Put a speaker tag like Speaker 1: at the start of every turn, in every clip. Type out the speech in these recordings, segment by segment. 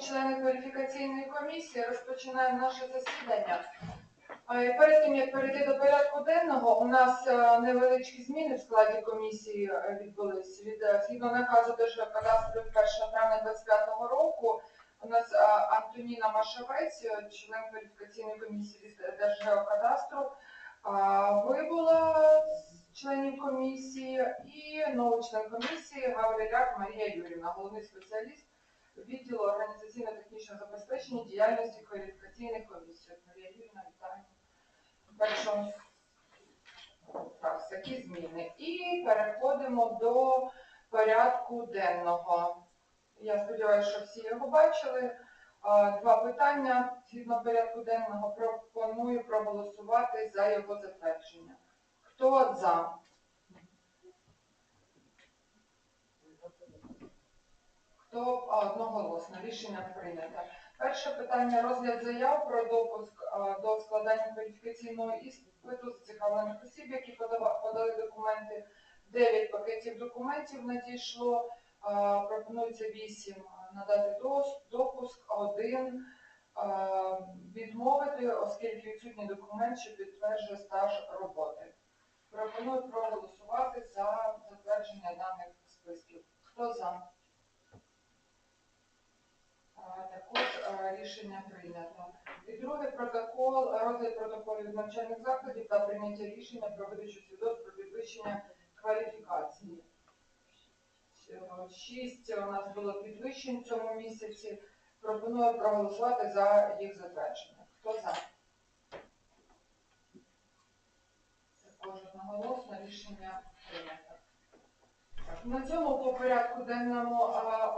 Speaker 1: члени кваліфікаційної комісії, розпочинаємо наше засідання. Е, Перед тим як перейти до порядку денного, у нас е, невеличкі зміни в складі комісії е, відбулись. Від згідно наказу Держгеокадастру від 1 травня 2025 року. У нас Антоніна Машавець, член кваліфікаційної комісії Держгеокадастру, вибула членів комісії і новий член комісії Гавриляк Марія Юрівна, головний спеціаліст відділу організаційно-технічного забезпечення діяльності кваліфікаційних комісій. Марія вітаю. Так так, такі зміни. І переходимо до порядку денного. Я сподіваюся, що всі його бачили. Два питання згідно порядку денного пропоную проголосувати за його затвердження. Хто за? Хто а, одноголосно? Рішення прийнято. Перше питання розгляд заяв про допуск до складання кваліфікаційного іспиту зацікавлених осіб, які подали документи. Дев'ять пакетів документів надійшло. Пропонується вісім надати допуск, один відмовити, оскільки відсутній документ, що підтверджує стаж роботи. Пропоную проголосувати за затвердження даних списків. Хто за? А, Також а, рішення прийнято. І другий протокол, розгляд протоколів навчальних закладів та прийняття рішення про видачу свідоцтв про підвищення кваліфікації. Шість у нас було підвищень в цьому місяці. Пропоную проголосувати за їх затвердження. Хто за? Також одноголосно рішення прийнято. На цьому по порядку денному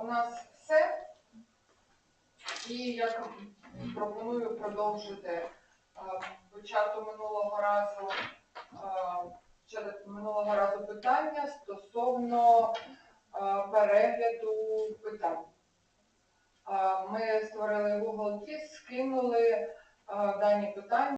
Speaker 1: у нас все. І я пропоную продовжити початку минулого разу минулого разу питання стосовно перегляду питань. Ми створили Google Keys, скинули дані питання.